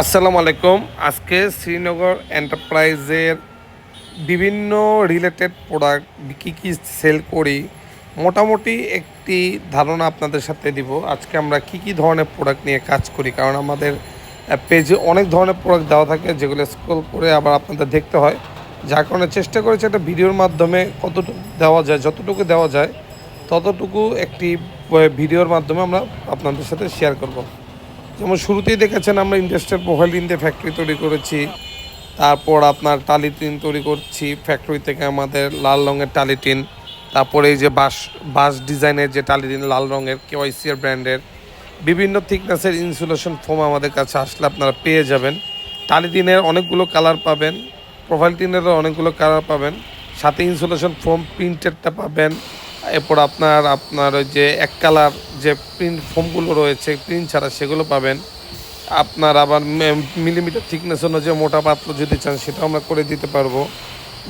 আসসালামু আলাইকুম। আজকে শ্রীনগর এন্টারপ্রাইজের বিভিন্ন রিলেটেড প্রোডাক্ট কী কী সেল করি, মোটামুটি একটি ধারণা আপনাদের সাথে দিব। আজকে আমরা কি কি ধরনের প্রোডাক্ট নিয়ে কাজ করি, কারণ আমাদের পেজে অনেক ধরনের প্রোডাক্ট দেওয়া থাকে, যেগুলো স্ক্রল করে আবার আপনাদের দেখতে হয়। যার কারণে চেষ্টা করেছি একটা ভিডিওর মাধ্যমে কতটুকু দেওয়া যায়, যতটুকু দেওয়া যায়, ততটুকু একটি ভিডিওর মাধ্যমে আমরা আপনাদের সাথে শেয়ার করব। যেমন শুরুতেই দেখেছেন আমরা ইন্ডাস্ট্রিয়াল প্রোফাইল দিয়ে ফ্যাক্টরি তৈরি করেছি। তারপর আপনার টালি টিন তৈরি করছি ফ্যাক্টরি থেকে আমাদের লাল রঙের টালি টিন। তারপরে এই যে বাস বাস ডিজাইনের যে টালি টিন, লাল রঙের কেওয়াইসিআর ব্র্যান্ডের বিভিন্ন থিকনেসের ইনসুলেশন ফোম আমাদের কাছে আসলে আপনারা পেয়ে যাবেন। টালি টিনের অনেকগুলো কালার পাবেন প্রোফাইল টিনেরও অনেকগুলো কালার পাবেন। সাথে ইনসুলেশন ফোম প্রিন্টেডটা পাবেন। এরপর আপনার আপনার ওই যে এক কালার যে প্রিন্ট ফোমগুলো রয়েছে প্রিন্ট ছাড়া সেগুলো পাবেন। আপনার আবার মিলিমিটার থিকনেস অনুযায়ী মোটা পাতলা যদি চান, সেটাও আমরা করে দিতে পারব।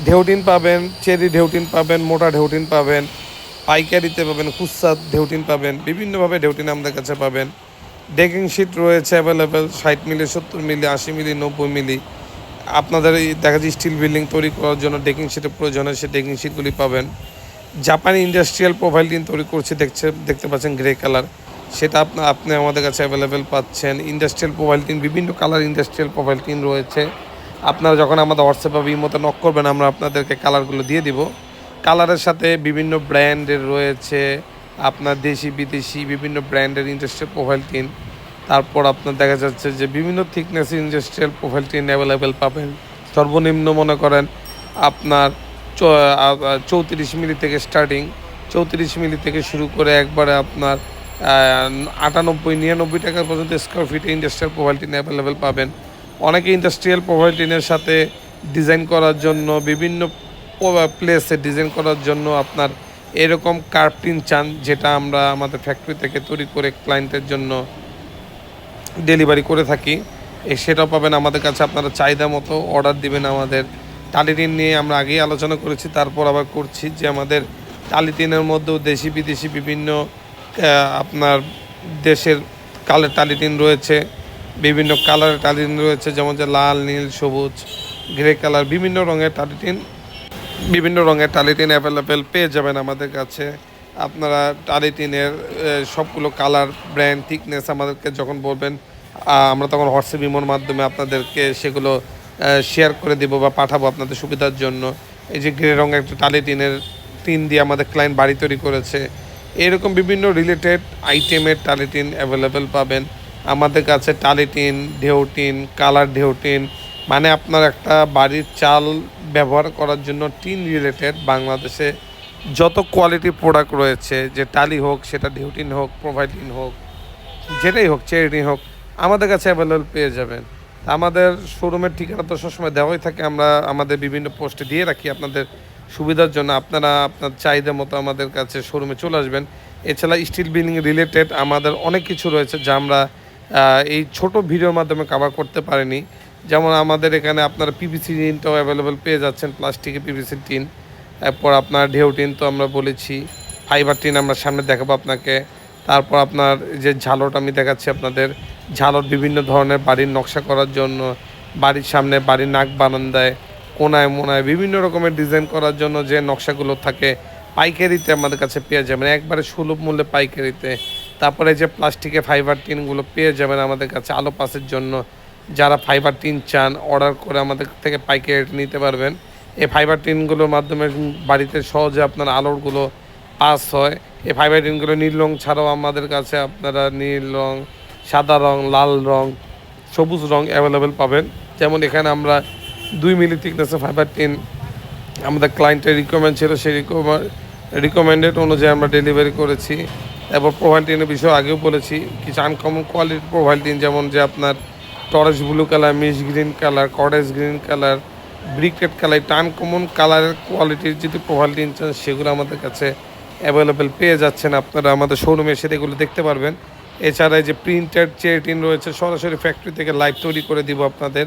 ঢেউটিন পাবেন, চেরি ঢেউটিন পাবেন, মোটা ঢেউটিন পাবেন, পাইকারিতে পাবেন, খুচরা ঢেউটিন পাবেন, বিভিন্নভাবে ঢেউটিন আমাদের কাছে পাবেন। ডেকিং শিট রয়েছে অ্যাভেলেবেল ষাট মিলি, সত্তর মিলি, আশি মিলি, নব্বই মিলি। আপনাদের দেখা যায় স্টিল বিল্ডিং তৈরি করার জন্য ডেকিং শিটের প্রয়োজন হয়, সেই ডেকিং শিটগুলি পাবেন। জাপানি ইন্ডাস্ট্রিয়াল প্রোফাইল টিন তৈরি করছে, দেখছে, দেখতে পাচ্ছেন গ্রে কালার সেটা আপনার আপনি আমাদের কাছে অ্যাভেলেবেল পাচ্ছেন। ইন্ডাস্ট্রিয়াল প্রোফাইল টিন, বিভিন্ন কালার ইন্ডাস্ট্রিয়াল প্রোফাইল টিন রয়েছে। আপনারা যখন আমাদের হোয়াটসঅ্যাপ বা মতো নক করবেন, আমরা আপনাদেরকে কালারগুলো দিয়ে দিব। কালারের সাথে বিভিন্ন ব্র্যান্ডের রয়েছে। আপনার দেশি, বিদেশি, বিভিন্ন ব্র্যান্ডের ইন্ডাস্ট্রিয়াল প্রোফাইল টিন। তারপর আপনার দেখা যাচ্ছে যে বিভিন্ন thickness industrial profile tin available পাবেন। সর্বনিম্ন মনে করেন আপনার চৌত্রিশ মিলি থেকে স্টার্টিং চৌত্রিশ মিলি থেকে শুরু করে একবারে আপনার আটানব্বই, নিরানব্বই টাকা পর্যন্ত স্কোয়ার ফিটে ইন্ডাস্ট্রিয়াল প্রোফাইল অ্যাভেলেবেল পাবেন। অনেকে ইন্ডাস্ট্রিয়াল প্রোফাইল টিনের সাথে ডিজাইন করার জন্য, বিভিন্ন প্লেসে ডিজাইন করার জন্য আপনার এরকম কার্পটিন চান, যেটা আমরা আমাদের ফ্যাক্টরি থেকে তৈরি করে ক্লায়েন্টের জন্য ডেলিভারি করে থাকি। সেটাও পাবেন আমাদের কাছে, আপনারা চাহিদা মতো অর্ডার দিবেন আমাদের টালিটিন নিয়ে আমরা আগেই আলোচনা করেছি, তারপর আবার করছি যে আমাদের টালিটিনের মধ্যেও দেশি বিদেশি বিভিন্ন আপনার দেশের কালের টালিটিন রয়েছে, বিভিন্ন কালারের টালিটিন রয়েছে, যেমন যে লাল, নীল, সবুজ, গ্রে কালার, বিভিন্ন রঙের টালিটিন বিভিন্ন রঙের টালিটিন অ্যাভেলেবেল পেয়ে যাবেন আমাদের কাছে। আপনারা টালিটিনের সবগুলো কালার ব্র্যান্ড থিকনেস আমাদেরকে যখন বলবেন আমরা তখন হোয়াটসঅ্যাপ ইমোর মাধ্যমে আপনাদেরকে সেগুলো শেয়ার করে দেবো বা পাঠাবো আপনাদের সুবিধার জন্য। এই যে গ্রে রঙের একটা টালি টিনের টিন দিয়ে আমাদের ক্লায়েন্ট বাড়ি তৈরি করেছে। এরকম বিভিন্ন রিলেটেড আইটেমের টালি টিন অ্যাভেলেবেল পাবেন। আমাদের কাছে টালি টিন, ঢেউ টিন, কালার ঢেউ টিন মানে আপনার একটা বাড়ির চাল ব্যবহার করার জন্য টিন রিলেটেড বাংলাদেশে যত কোয়ালিটির প্রোডাক্ট রয়েছে, যে টালি হোক, সেটা ঢেউটিন হোক প্রোভাইডিন হোক, যেটাই হোক চেরিটিন হোক, আমাদের কাছে অ্যাভেলেবেল পেয়ে যাবেন। আমাদের শোরুমের ঠিকানা তো সবসময় দেওয়াই থাকে। আমরা আমাদের বিভিন্ন পোস্টে দিয়ে রাখি আপনাদের সুবিধার জন্য। আপনারা আপনার চাহিদা মতো আমাদের কাছে শোরুমে চলে আসবেন। এছাড়া স্টিল বিল্ডিং রিলেটেড আমাদের অনেক কিছু রয়েছে যা আমরা এই ছোট ভিডিওর মাধ্যমে কাভার করতে পারিনি। যেমন আমাদের এখানে আপনারা পিভিসি টিনটাও অ্যাভেলেবেল পেয়ে যাচ্ছেন প্লাস্টিকের পিভিসি টিন। এরপর আপনার ঢেউ টিন তো আমরা বলেছি ফাইবার টিন আমরা সামনে দেখাবো আপনাকে। তারপর আপনার যে ঝালট আমি দেখাচ্ছি আপনাদের ঝালট বিভিন্ন ধরনের বাড়ির নকশা করার জন্য, বাড়ির সামনে বাড়ির নাক বানান দেয়, কোনায় মোনায় বিভিন্ন রকমের ডিজাইন করার জন্য যে নকশাগুলো থাকে, পাইকারিতে আমাদের কাছে পেয়ে যাবেন, একবারে সুলভ মূল্যে পাইকারিতে। তারপরে যে প্লাস্টিকে ফাইবার টিনগুলো পেয়ে যাবেন আমাদের কাছে আলো পাসের জন্য, যারা ফাইবার টিন চান অর্ডার করে আমাদের থেকে পাইকারি নিতে পারবেন। এই ফাইবার টিনগুলোর মাধ্যমে বাড়িতে সহজে আপনার আলোরগুলো পাস হয়। এই টিনগুলো নীল রং ছাড়াও আমাদের কাছে আপনারা নীল রং, সাদা রং, লাল রং, সবুজ রং অ্যাভেলেবেল পাবেন। যেমন এখানে আমরা দুই মিলি থিকনেসের ফাইবার টিন আমাদের ক্লায়েন্টের রিকমেন্ড ছিল, সেই রিকমেন্ডেড অনুযায়ী আমরা ডেলিভারি করেছি। এরপর প্রোভাইল টিনের বিষয়ে আগেও বলেছি, কিছু আনকমন কোয়ালিটির প্রোফাইল টিন যেমন যে আপনার টরেস ব্লু কালার মিস গ্রিন কালার কডেস গ্রিন কালার ব্রিকেট কালার এটা আনকমন কালারের কোয়ালিটির যদি প্রোফাইল টিন চান, সেগুলো আমাদের কাছে অ্যাভেলেবেল পেয়ে যাচ্ছেন আপনারা আমাদের শোরুমে এসে এগুলো দেখতে পারবেন। এছাড়া যে প্রিন্টেড চেরিটিন রয়েছে, সরাসরি ফ্যাক্টরি থেকে লাইভ তৈরি করে দিব আপনাদের।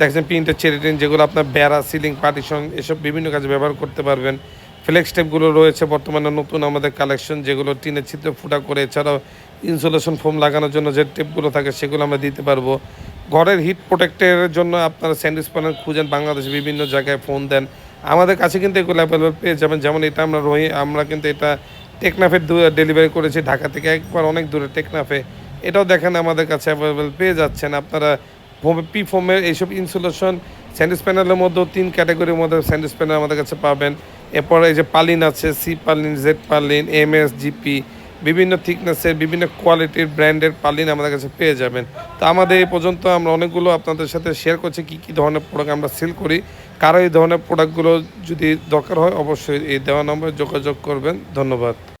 দেখছেন প্রিন্টেড চেরিটিন যেগুলো আপনার বেড়া সিলিং পার্টিশন এসব বিভিন্ন কাজে ব্যবহার করতে পারবেন। ফ্লেক্স টেপগুলো রয়েছে বর্তমানে নতুন আমাদের কালেকশন যেগুলো টিনের ছিদ্র ফুটা করে, এছাড়াও ইনসুলেশন ফোম লাগানোর জন্য যে টেপগুলো থাকে সেগুলো আমরা দিতে পারব। ঘরের হিট প্রোটেক্টের জন্য আপনারা স্যান্ডউইচ প্যানেল খুঁজেন বাংলাদেশে বিভিন্ন জায়গায় ফোন দেন। আমাদের কাছে কিন্তু এগুলো অ্যাভেলেবল পেয়ে যাবেন। যেমন এটা আমরা রহি, আমরা কিন্তু এটা টেকনাফের ডেলিভারি করেছি ঢাকা থেকে। একবার অনেক দূরে টেকনাফে। এটাও দেখেন আমাদের কাছে অ্যাভেলেবেল পেয়ে যাচ্ছেন। আপনারা পি ফোমের এইসব ইনসুলেশন স্যান্ডউইচ প্যানেলের মধ্যেও তিন ক্যাটাগরির মধ্যে স্যান্ডউইচ প্যানেল আমাদের কাছে পাবেন। এরপর এই যে পালিন আছে সি পালিন জেড পালিন এম এস জিপি বিভিন্ন থিকনেসের বিভিন্ন কোয়ালিটির ব্র্যান্ডের পালিন আমাদের কাছে পেয়ে যাবেন। তো আমাদের এই পর্যন্ত আমরা অনেকগুলো আপনাদের সাথে শেয়ার করছি, কী কী ধরনের প্রোডাক্ট আমরা সেল করি। কারও এই ধরনের প্রোডাক্টগুলো যদি দরকার হয়, অবশ্যই এই দেওয়া নম্বরে যোগাযোগ করবেন। ধন্যবাদ।